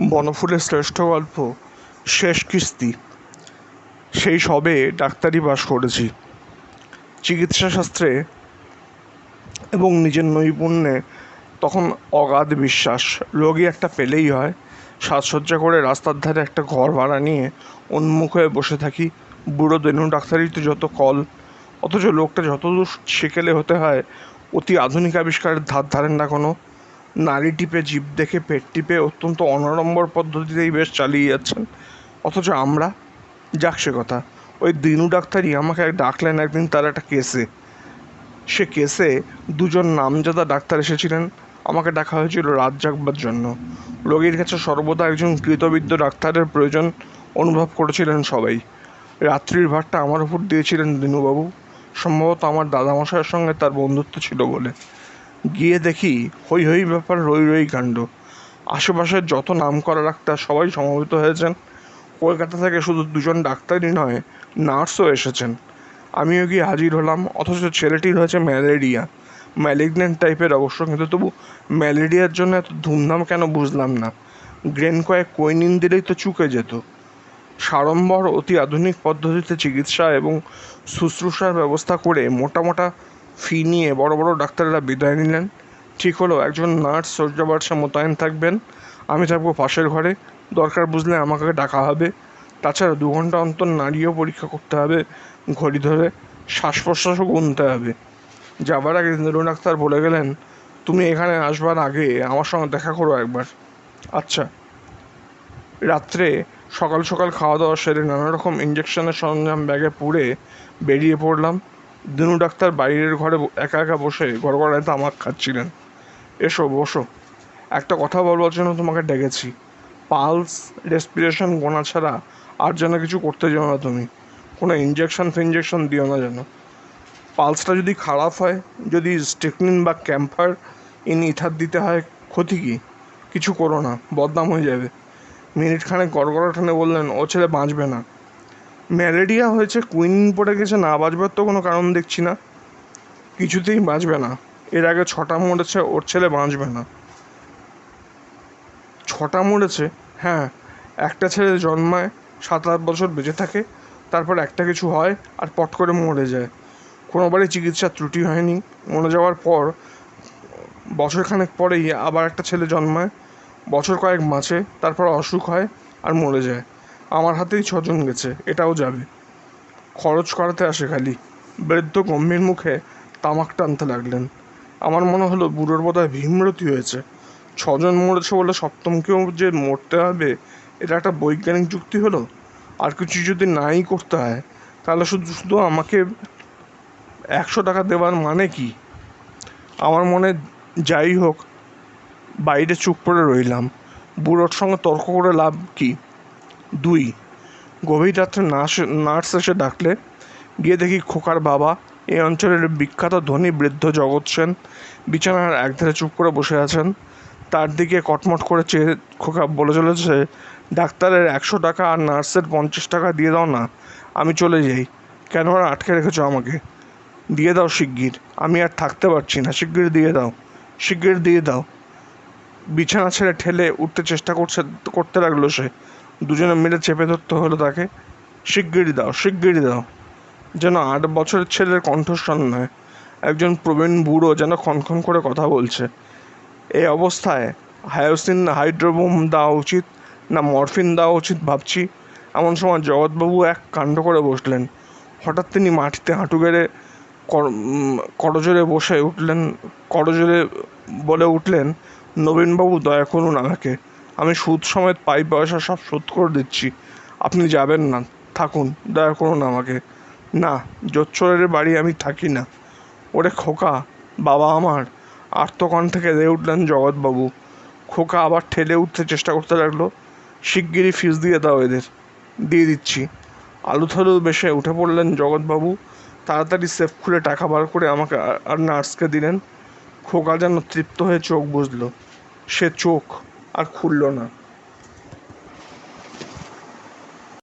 বনফুলের শ্রেষ্ঠ গল্প, শেষ কিস্তি। সেই সবে ডাক্তারি বাস করেছি। চিকিৎসাশাস্ত্রে এবং নিজের নৈপুণ্যে তখন অগাধ বিশ্বাস। রোগী একটা পেলেই হয়। সাজসজ্জা করে রাস্তার ধারে একটা ঘর ভাড়া নিয়ে উন্মুখ হয়ে বসে থাকি। বুড়ো দেনু ডাক্তারির তো যত কল, অথচ লোকটা যতদূর সেকেলে হতে হয়, অতি আধুনিক আবিষ্কারের ধার ধারেন না কোনো। নাড়ি টিপে জিভ দেখে, পেট টিপে অত্যন্ত অনাড়ম্বর পদ্ধতিতেই বেশ চালিয়ে যাচ্ছেন। অথচ আমরা? যাক সে কথা। ওই দিনু ডাক্তারই আমাকে ডাকলেন একদিন তার একটা কেসে। সে কেসে দুজন নামজাদা ডাক্তার এসেছিলেন। আমাকে ডাকা হয়েছিল রাত জাগবার জন্য। রোগীর কাছে সর্বদা একজন কৃতবিদ্য ডাক্তারের প্রয়োজন অনুভব করেছিলেন সবাই। রাত্রির ভারটা আমার উপর দিয়েছিলেন দিনুবাবু। সম্ভবত আমার দাদামশাইয়ের সঙ্গে তার বন্ধুত্ব ছিল বলে। গিয়ে দেখি হই হই ব্যাপার, রই রই কাণ্ড। আশেপাশের যত নাম করা ডাক্তার সবাই সমবেত হয়েছেন। কলকাতা থেকে শুধু দুজন ডাক্তারই নয়, নার্সও এসেছেন। আমিও গিয়ে হাজির হলাম, অথচ ছেলেটির হয়েছে ম্যালেরিয়া। ম্যালিগন্যান্ট টাইপের অবশ্য, কিন্তু তবু ম্যালেরিয়ার জন্য এত ধুমধাম কেন বুঝলাম না। গ্রেন কয়েক কৈনিন দিলেই তো চুকে যেত। সাড়ম্বর অতি আধুনিক পদ্ধতিতে চিকিৎসা এবং শুশ্রূষার ব্যবস্থা করে মোটা মোটা ফি নিয়ে বড় বড় ডাক্তাররা বিদায় নিলেন। ঠিক হলো, একজন নার্স শয্যাবার্ষে মোতায়েন থাকবেন। আমি থাকব পাশের ঘরে। দরকার বুঝলে আমাকে ডাকা হবে। তাছাড়া দু ঘণ্টা অন্তর নাড়িও পরীক্ষা করতে হবে, ঘড়ি ধরে শ্বাস প্রশ্বাসও গুনতে হবে। যাবার আগে নীলু ডাক্তার বলে গেলেন, তুমি এখানে আসবার আগে আমার সঙ্গে দেখা করো একবার। আচ্ছা। রাত্রে সকাল সকাল খাওয়া দাওয়া সেরে নানা রকম ইঞ্জেকশনের সরঞ্জাম ব্যাগে পুড়ে বেরিয়ে পড়লাম। দিনু ডাক্তার বাইরের ঘরে একা একা বসে গড়গড়ায় তামাক খাচ্ছিলেন। এসো, বসো। একটা কথা বলবার জন্য তোমাকে ডেকেছি। পালস, রেসপিরেশন গোনা ছাড়া আর যেন কিছু করতে যেও না তুমি। কোনো ইঞ্জেকশন ফিনজেকশন দিও না যেন। পালসটা যদি খারাপ হয়, যদি স্টেকনিন বা ক্যাম্পার ইন ইথার দিতে হয়, ক্ষতি কি? কিছু করো না, বদনাম হয়ে যাবে। মিনিট খানেক গড়গড়া টেনে বললেন, ও ছেলে বাঁচবে না। ম্যালেরিয়া হয়েছে, কুইন পড়ে গেছে, না বাঁচবার তো কোনো কারণ দেখছি না। কিছুতেই বাঁচবে না। এর আগে ছটা মরেছে, ওর ছেলে বাঁচবে না। ছটা মরেছে হ্যাঁ একটা ছেলে জন্মায়, সাত আট বছর বেঁচে থাকে, তারপর একটা কিছু হয় আর পট করে মরে যায়। কোনোবারই চিকিৎসার ত্রুটি হয়নি। মরে যাওয়ার পর, বছরখানেক পরেই আবার একটা ছেলে জন্মায়, বছর কয়েক বাঁচে, তারপর অসুখ হয় আর মরে যায়। আমার হাতেই ছজন গেছে, এটাও যাবে। খরচ করাতে আসে খালি। বৃদ্ধ গম্ভীর মুখে তামাক টানতে লাগলেন। আমার মনে হলো বুড়োর বোধহয় ভীমরতি হয়েছে। ছজন মরেছে বলে সপ্তমকেও যে মরতে হবে, এটা একটা বৈজ্ঞানিক যুক্তি হলো? আর কিছু যদি নাই করতে হয়, তাহলে শুধু শুধু আমাকে একশো টাকা দেওয়ার মানে কি? আমার মনে যাই হোক, বাইরে চুপ করে রইলাম। বুড়োর সঙ্গে তর্ক করে লাভ কি? দুই। গভীর রাত্রে নার্স নার্স এসে ডাকলে, গিয়ে দেখি খোকার বাবা এই অঞ্চলের বিখ্যাত ধনী বৃদ্ধ জগৎ সেন বিছানার একধারে চুপ করে বসে আছেন। তার দিকে কটমট করে চেয়ে খোকা বলে চলেছে, ডাক্তারের একশো টাকা আর নার্সের পঞ্চাশ টাকা দিয়ে দাও না, আমি চলে যাই। কেন ওরা আটকে রেখেছো আমাকে? দিয়ে দাও শিগগির, আমি আর থাকতে পারছি না, শিগগির দিয়ে দাও, শিগগির দিয়ে দাও। বিছানা ছেড়ে ঠেলে উঠতে চেষ্টা করছে করতে লাগল সে। দুজনে মিলে চেপে ধরতে হলো তাকে। শিগগিরই দাও শিগগিরই দাও। যেন আট বছরের ছেলের কণ্ঠস্বর নয়, একজন প্রবীণ বুড়ো যেন খনখন করে কথা বলছে। এই অবস্থায় হায়োসিন হাইড্রোবোম দেওয়া উচিত না মরফিন দেওয়া উচিত ভাবছি। এমন সময় জগৎবাবু এক কাণ্ড করে বসলেন। হঠাৎ তিনি মাটিতে হাঁটু গেড়ে কর- করজোরে বসে উঠলেন করজোরে বলে উঠলেন, নবীনবাবু, দয়া করুন আমাকে। আমি সুদ সমেত পাই পয়সা সব শোধ করে দিচ্ছি। আপনি যাবেন না। থাকুন, দয়া করুন আমাকে। না, জোচ্চরের বাড়ি আমি থাকি না। ওরে খোকা, বাবা আমার, আর্তকণ্ঠ থেকে রে উঠলেন জগৎবাবু। খোকা আবার ঠেলে উঠতে চেষ্টা করতে লাগল। শিগগিরই ফিস দিয়ে দাও এদের। দিয়ে দিচ্ছি। আলু থালু বেশে উঠে পড়লেন জগৎবাবু। তাড়াতাড়ি সেফ খুলে টাকা বার করে আমাকে আর নার্সকে দিলেন। খোকা যেন তৃপ্ত হয়ে চোখ বুঝলো সে চোখ আর খুলল না।